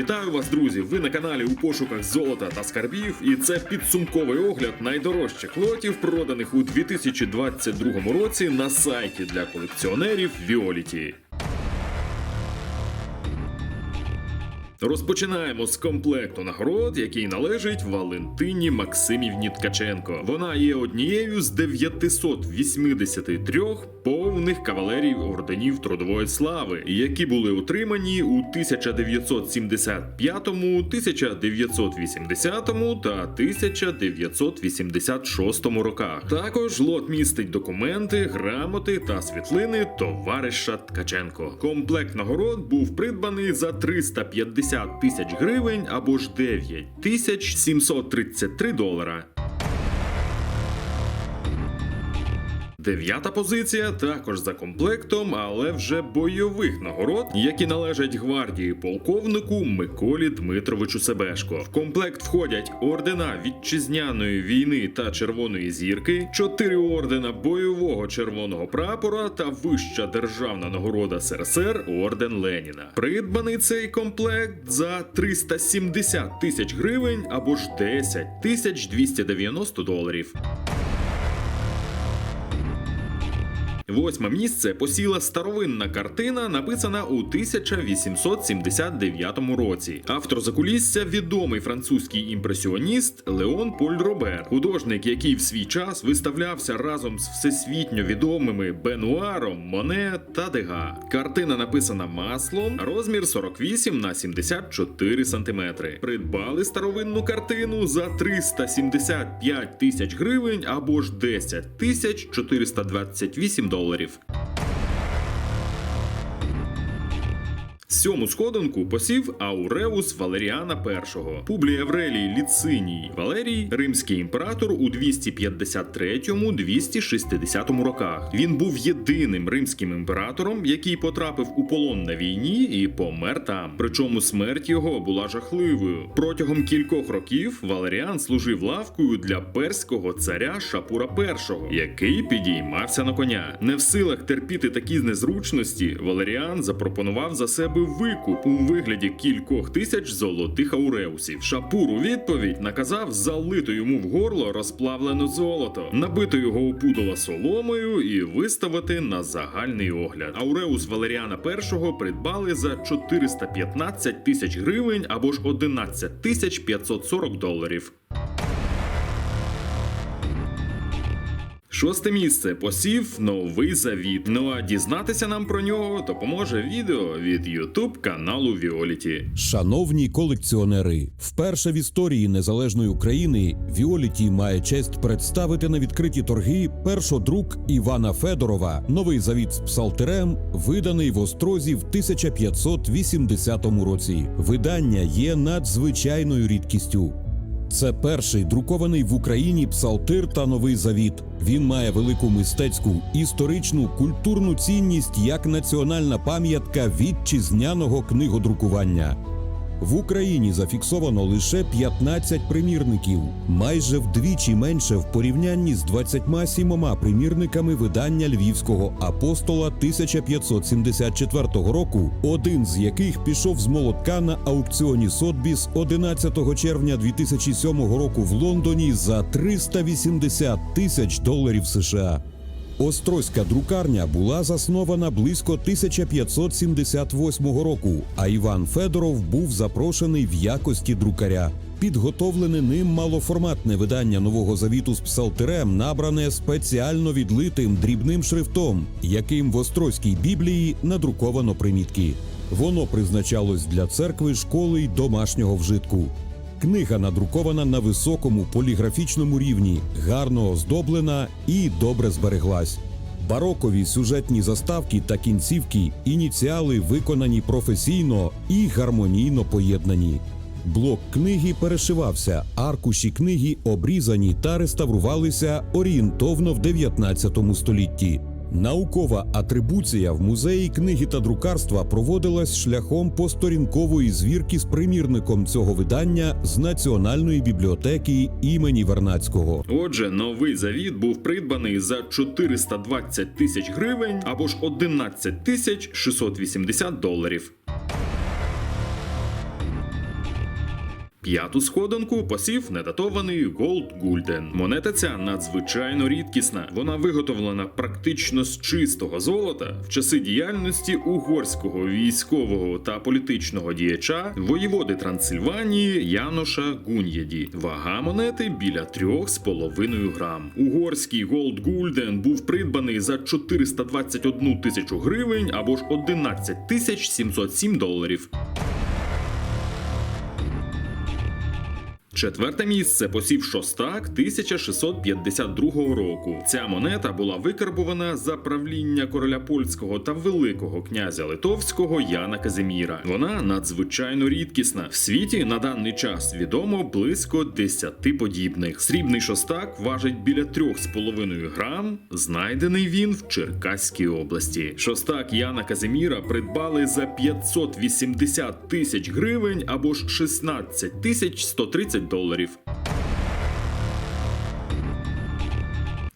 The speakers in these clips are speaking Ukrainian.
Вітаю вас, друзі! Ви на каналі у пошуках золота та скарбів, і це підсумковий огляд найдорожчих лотів, проданих у 2022 році на сайті для колекціонерів Violet. Розпочинаємо з комплекту нагород, який належить Валентині Максимівні Ткаченко. Вона є однією з 983 повних кавалерів орденів Трудової слави, які були отримані у 1975, 1980 та 1986 роках. Також лот містить документи, грамоти та світлини товариша Ткаченко. Комплект нагород був придбаний за 350 тисяч гривень або ж 9 тисяч 733 долара. Дев'ята позиція також за комплектом, але вже бойових нагород, які належать гвардії полковнику Миколі Дмитровичу Себешко. В комплект входять ордена вітчизняної війни та Червоної зірки, чотири ордена бойового червоного прапора та вища державна нагорода СРСР орден Леніна. Придбаний цей комплект за 370 тисяч гривень або ж 10 тисяч 290 доларів. Восьме місце посіла старовинна картина, написана у 1879 році. Автор закулісся відомий французький імпресіоніст Леон Поль Робер, художник, який в свій час виставлявся разом з всесвітньо відомими Бенуаром, Моне та Дега. Картина написана маслом, розмір 48 на 74 сантиметри. Придбали старовинну картину за 375 тисяч гривень або ж 10 тисяч 428 доларів доларів. Сьому сходинку посів Ауреус Валеріана І, Публій Аврелій Ліциній Валерій, римський імператор у 253-260 роках. Він був єдиним римським імператором, який потрапив у полон на війні і помер там. Причому смерть його була жахливою. Протягом кількох років Валеріан служив лавкою для перського царя Шапура І, який підіймався на коня. Не в силах терпіти такі незручності, Валеріан запропонував за себе викуп у вигляді кількох тисяч золотих ауреусів. Шапур у відповідь наказав залити йому в горло розплавлене золото, набити його у пудола соломою і виставити на загальний огляд. Ауреус Валеріана І придбали за 415 тисяч гривень або ж 11 тисяч 540 доларів. Шосте місце посів новий завіт. Ну а дізнатися нам про нього допоможе відео від YouTube каналу Віоліті. Шановні колекціонери, вперше в історії незалежної України Віоліті має честь представити на відкриті торги першодрук Івана Федорова Новий завіт з псалтерем, виданий в Острозі в 1580 році. Видання є надзвичайною рідкістю. Це перший друкований в Україні псалтир та новий завіт. Він має велику мистецьку, історичну, культурну цінність як національна пам'ятка вітчизняного книгодрукування. В Україні зафіксовано лише 15 примірників, майже вдвічі менше в порівнянні з 27 примірниками видання львівського апостола 1574 року, один з яких пішов з молотка на аукціоні Сотбіс 11 червня 2007 року в Лондоні за 380 тисяч доларів США. Острозька друкарня була заснована близько 1578 року, а Іван Федоров був запрошений в якості друкаря. Підготовлене ним малоформатне видання нового завіту з псалтирем, набране спеціально відлитим дрібним шрифтом, яким в Острозькій біблії надруковано примітки. Воно призначалось для церкви, школи й домашнього вжитку. Книга надрукована на високому поліграфічному рівні, гарно оздоблена і добре збереглась. Барокові сюжетні заставки та кінцівки, ініціали виконані професійно і гармонійно поєднані. Блок книги перешивався, аркуші книги обрізані та реставрувалися орієнтовно в 19 столітті. Наукова атрибуція в музеї книги та друкарства проводилась шляхом посторінкової звірки з примірником цього видання з Національної бібліотеки імені Вернацького. Отже, новий завіт був придбаний за 420 тисяч гривень або ж 11 тисяч 680 доларів. П'яту сходинку посів недатований Голд Гульден. Монета ця надзвичайно рідкісна. Вона виготовлена практично з чистого золота в часи діяльності угорського військового та політичного діяча воєводи Трансильванії Яноша Гун'єді. Вага монети біля 3,5 грам. Угорський Голд Гульден був придбаний за 421 тисячу гривень або ж 11 тисяч 707 доларів. Четверте місце посів шостак 1652 року. Ця монета була викарбувана за правління короля польського та великого князя литовського Яна Казиміра. Вона надзвичайно рідкісна. В світі на даний час відомо близько 10 подібних. Срібний шостак важить біля 3,5 грам. Знайдений він в Черкаській області. Шостак Яна Казиміра придбали за 580 тисяч гривень або ж 16 тисяч 130 доларів.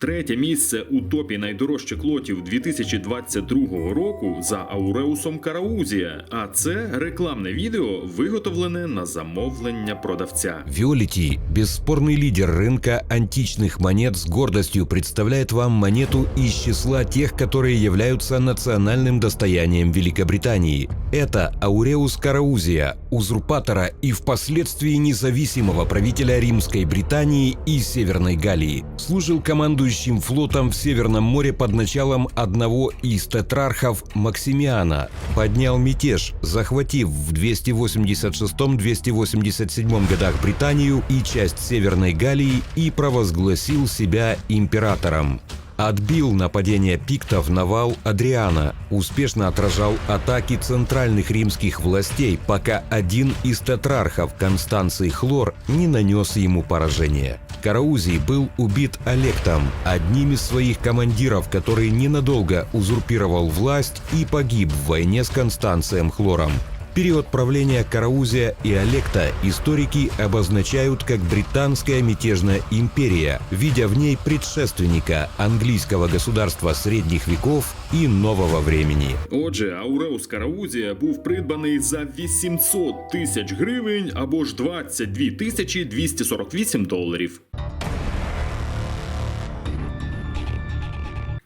Третє місце у топі найдорожчих лотів 2022 року за Ауреусом Караузія. А це рекламне відео, виготовлене на замовлення продавця. Виолити, бесспорный лидер рынка античных монет, с гордостью представляет вам монету из числа тех, которые являются национальным достоянием Великобритании. это Ауреус Караузия, узурпатора и впоследствии независимого правителя Римской Британии и Северной Галлии. Служил командующим флотом в Северном море под началом одного из тетрархов Максимиана. Поднял мятеж, захватив в 286-287 годах Британию и часть Северной Галлии и провозгласил себя императором. Отбил нападение пиктов на вал Адриана, успешно отражал атаки центральных римских властей, пока один из тетрархов Констанций Хлор не нанес ему поражение. Караузий был убит Алектом, одним из своих командиров, который ненадолго узурпировал власть и погиб в войне с Констанцием Хлором. Период правления Караузия и Олекта историки обозначают как Британская мятежная империя, видя в ней предшественника английского государства средних веков и нового времени. Отже, Ауреус Караузія був придбаний за 800 тисяч гривень або ж 22 тисячі 248 доларів.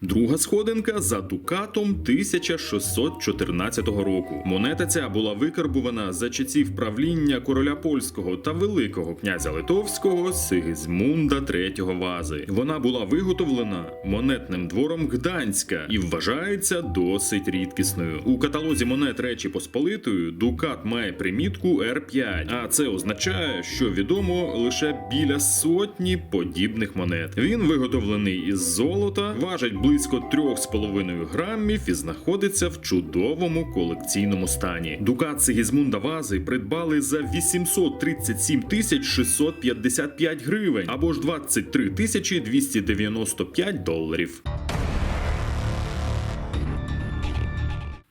Друга сходинка за дукатом 1614 року. Монета ця була викарбувана за часів правління короля польського та великого князя литовського Сигизмунда III Вази. Вона була виготовлена монетним двором Гданська і вважається досить рідкісною. У каталозі монет Речі Посполитої дукат має примітку R5, а це означає, що відомо лише біля сотні подібних монет. Він виготовлений із золота, важить близько 3,5 грамів і знаходиться в чудовому колекційному стані. Дукат Сигізмунда Вази придбали за 837 тисяч 655 гривень або ж 23 тисячі 295 доларів.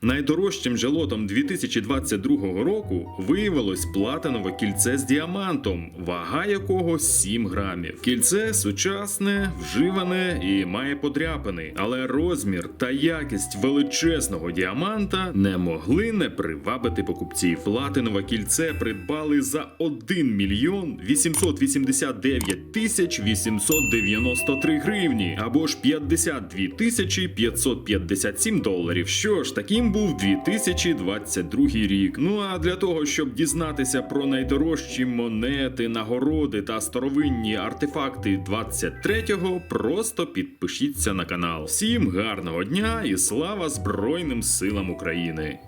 Найдорожчим же лотом 2022 року виявилось платинове кільце з діамантом, вага якого 7 грамів. Кільце сучасне, вживане і має подряпини, але розмір та якість величезного діаманта не могли не привабити покупців. Платинове кільце придбали за 1 мільйон 889 тисяч 893 гривні або ж 52 тисячі 557 доларів. Що ж, таким був 2022 рік. Ну а для того, щоб дізнатися про найдорожчі монети, нагороди та старовинні артефакти 23-го, просто підпишіться на канал. Всім гарного дня і слава Збройним силам України!